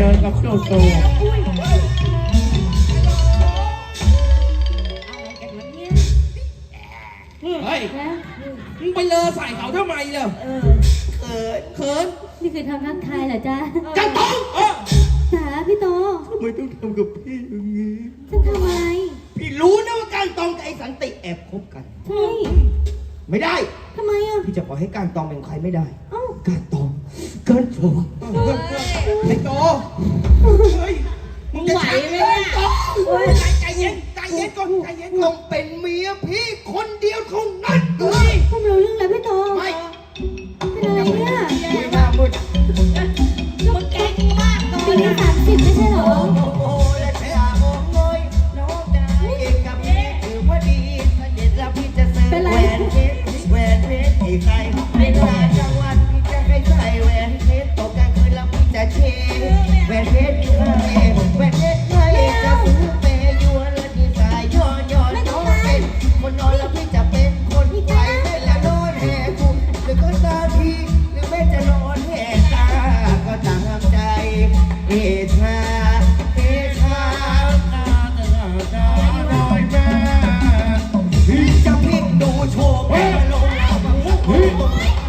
เจอกับเจ้าโตเฮ้ยนะมึงไปเลอใส่เขาทำไมเล่ะเออเขินเขินนี่คือทำทักทายเหรอจ๊ะจันต้องเออจ๋าพี่โตทำไมต้องทำกับพี่อย่างนี้ฉันทำอะไร พี่รู้นะว่าการตองกับไอ้สันติแอบคบกัน ใช่ ไม่ได้ทำไมอะ พี่จะปล่อยให้การตองเป็นใครไม่ได้เอ้าการตอง การตองไอ้โตเฮ้ยมึงจะไหวไหมเนี่ยเฮ้ยใจใจเย็นใจเย็นก่อนใจเย็นก่ต้ออนงเป็นเมียพี่คนเดียวเท่านั้นเฮ้ยทำรู้เรื่องแล้วพี่โตไม่เป็นอะไรเนี่ยคุยหน้ามืดมันเก่งมากปีนี้สามสิบไม่ใช่เหรอโอ้โหและแค่มองน้อยน้องได้ ม